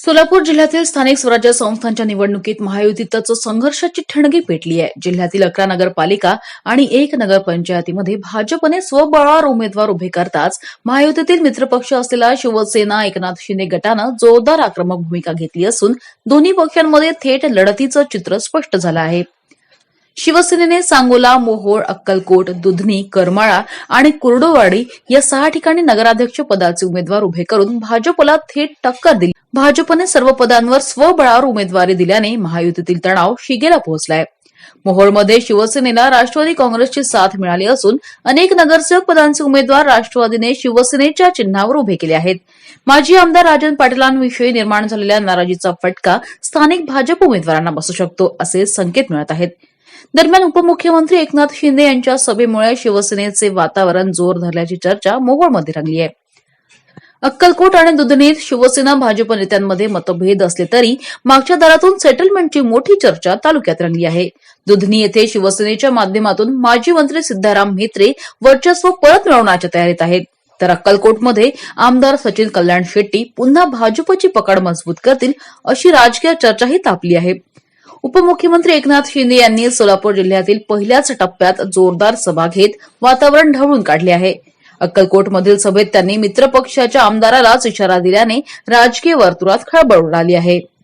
सोलापूर जिल्ह्यातील स्थानिक स्वराज्य संस्थांच्या निवडणुकीत महायुतीतच संघर्षाची ठणगी पेटली आहे. जिल्ह्यातील अकरा नगरपालिका आणि एक नगरपंचायतीमध्ये भाजपने स्वबळावर उमेदवार उभे करताच महायुतीतील मित्रपक्ष असलेला शिवसेना एकनाथ शिंदे गटानं जोरदार आक्रमक भूमिका घेतली असून दोन्ही पक्षांमध्ये थेट लढतीचं चित्र स्पष्ट झालं आहे. शिवसेनेने सांगोला मोहोळ अक्कलकोट दुधनी करमाळा आणि कुर्डोवाडी या सहा ठिकाणी नगराध्यक्ष पदाचे उमेदवार उभे करून भाजपला थेट टक्कर दिली. भाजपने सर्व पदांवर स्वबळावर उमेदवारी दिल्याने महायुतीतील तणाव शिगेला पोहोचलाय. मोहोळमध्ये शिवसेनेला राष्ट्रवादी काँग्रेसची साथ मिळाली असून अनेक नगरसेवक पदांचे उमेदवार राष्ट्रवादीने शिवसेनेच्या चिन्हावर उभे केले आहेत. माजी आमदार राजन पाटीलांविषयी निर्माण झालेल्या नाराजीचा फटका स्थानिक भाजप उमेदवारांना बसू शकतो असे संकेत मिळत आहेत. दरम्यान उपमुख्यमंत्री एकनाथ शिंदे यांच्या सभेमुळे शिवसेनेचे वातावरण जोर धरल्याची चर्चा मोहोळमध्ये रंगली आहे. अक्कलकोट आणि दुधनीत शिवसेना भाजप नेत्यांमध्ये मतभेद असले तरी मागच्या दरातून सेटलमेंटची मोठी चर्चा तालुक्यात रंगली आहे. दुधनी येथे शिवसेनेच्या माध्यमातून माजी मंत्री सिद्धाराम म्हेत्रे वर्चस्व परत मिळवण्याच्या तयारीत आहेत. तर अक्कलकोटमध्ये आमदार सचिन कल्याण शेट्टी पुन्हा भाजपची पकड मजबूत करतील अशी राजकीय चर्चाही तापली आहे. उपमुख्यमंत्री एकनाथ शिंदे यांनी सोलापूर जिल्ह्यातील पहिल्याच टप्प्यात जोरदार सभा घेत वातावरण ढवळून काढले आहे. अक्कलकोटमधील सभेत त्यांनी मित्रपक्षाच्या आमदारालाच इशारा दिल्याने राजकीय वर्तुळात खळबळ उडाली आहे.